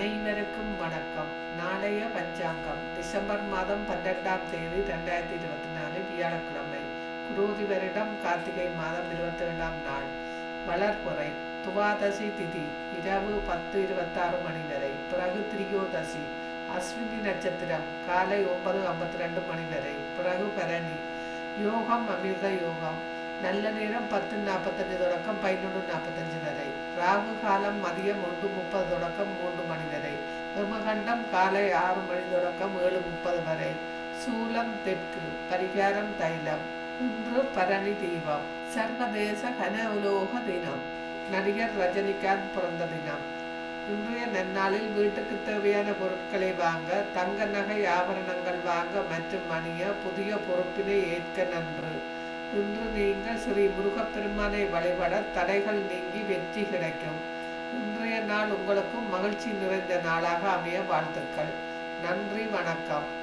அனைவருக்கும் வணக்கம். நாளைய பஞ்சாங்கம் டிசம்பர் மாதம் பன்னெண்டாம் தேதி ரெண்டாயிரத்தி இருபத்தி நாலு வியாழக்கிழமை குரோதி வருடம் கார்த்திகை மாதம் இருபத்தி ஏழாம் நாள். வளர்ப்புறை துவாதசி திதி இரவு பத்து இருபத்தாறு மணி வரை பிறகு திரியோதசி அஸ்வினி நட்சத்திரம் காலை ஒன்பது ஐம்பத்தி ரெண்டு மணி வரை பிறகு பரணி யோகம் அமிர்த யோகம் நல்ல நேரம் பத்து நாற்பத்தஞ்சு தொடக்கம் பதினொன்று நாற்பத்தஞ்சு வரை ராகு காலம் மதியம் ஒன்று முப்பது தொடக்கம் மூன்று ஹிமகண்டம் காலை ஆறு மணி தொடக்கம் ஏழு முப்பது வரை. சூலம் தெற்கு பரிகாரம் தைலம் இன்று பரணி தீபம் சர்வதேச கன உலோக தினம் நடிகர் ரஜினிகாந்த் பிறந்த தினம். இன்றைய நன்னாளில் வீட்டுக்கு தேவையான பொருட்களை வாங்க தங்க நகை ஆபரணங்கள் வாங்க மற்றும் அணிய புதிய பொறுப்பினை ஏற்க நன்று. இன்று நீங்கள் ஸ்ரீ முருகப்பெருமானை வழிபட தடைகள் நீங்கி வெற்றி கிடைக்கும். இன்றைய நாள் உங்களுக்கும் மகிழ்ச்சி நிறைந்த நாளாக அமைய வாழ்த்துக்கள். நன்றி வணக்கம்.